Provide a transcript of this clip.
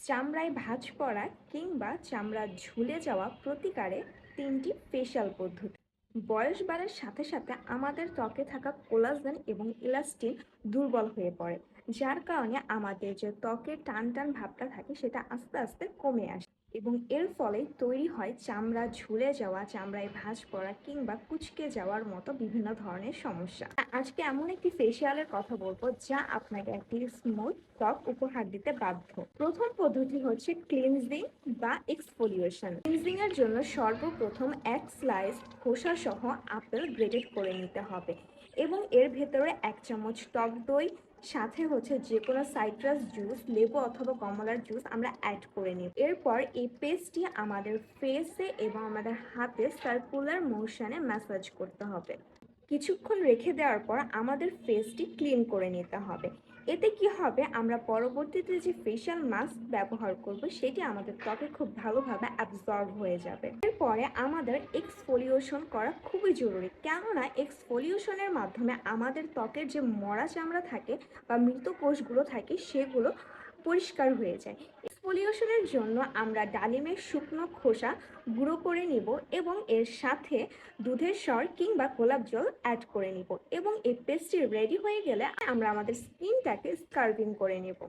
চামড়ায় ভাঁজ পড়া কিংবা চামড়া ঝুলে যাওয়া প্রতিকারে তিনটি ফেশিয়াল পদ্ধতি। বয়স বাড়ার সাথে সাথে আমাদের ত্বকে থাকা কোলাজেন এবং ইলাস্টিন দুর্বল হয়ে পড়ে, যার কারণে আমাদের যে ত্বকের টান টান ভাবটা থাকে সেটা আস্তে আস্তে কমে আসে। এবং এর ফলে তৈরি হয় চামড়া ঝুলে যাওয়া, চামড়ায় ভাঁজ পড়া কিংবা কুচকে যাওয়ার মতো বিভিন্ন ধরনের সমস্যা। আজকে এমন একটি ফেসিয়ালের কথা বলব যা আপনাকে একটি স্মুথ ত্বক উপহার দিতে বাধ্য। প্রথম পদ্ধতি হচ্ছে ক্লিনজিং বা এক্সফোলিয়েশন ক্লিনজিং এর জন্য সর্বপ্রথম এক স্লাইস খোসা সহ আপেল গ্রেটেড করে নিতে হবে এবং এর ভেতরে এক চামচ টক দই সাথে হচ্ছে যে কোনো সাইট্রাস জুস, লেবু অথবা কমলার জুস আমরা অ্যাড করে নিই এরপর এই পেস্টটি আমাদের ফেসে এবং আমাদের হাতে সার্কুলার মোশনে ম্যাসাজ করতে হবে। কিছুক্ষণ রেখে দেওয়ার পর আমাদের ফেসটি ক্লিন করে নিতে হবে। এতে কি হবে? আমরা পরবর্তীতে যে ফেশিয়াল মাস্ক ব্যবহার করব, সেটি আমাদের ত্বকে খুব ভালোভাবে অ্যাবজর্ব হয়ে যাবে। এরপরে আমাদের এক্সফোলিয়েশন করা খুবই জরুরি। কেননা এক্সফোলিয়েশনের মাধ্যমে আমাদের ত্বকের যে মরা চামড়া থাকে বা মৃত কোষগুলো থাকে, সেগুলো পরিষ্কার হয়ে যায়। এক্সফোলিয়েশনের জন্য আমরা ডালিমের শুকনো খোসা গুঁড়ো করে নিব এবং এর সাথে দুধের সর কিংবা গোলাপ জল অ্যাড করে নিব এবং এই পেস্টটি রেডি হয়ে গেলে আমরা আমাদের স্কিনটাকে স্কার্ভিং করে নেব।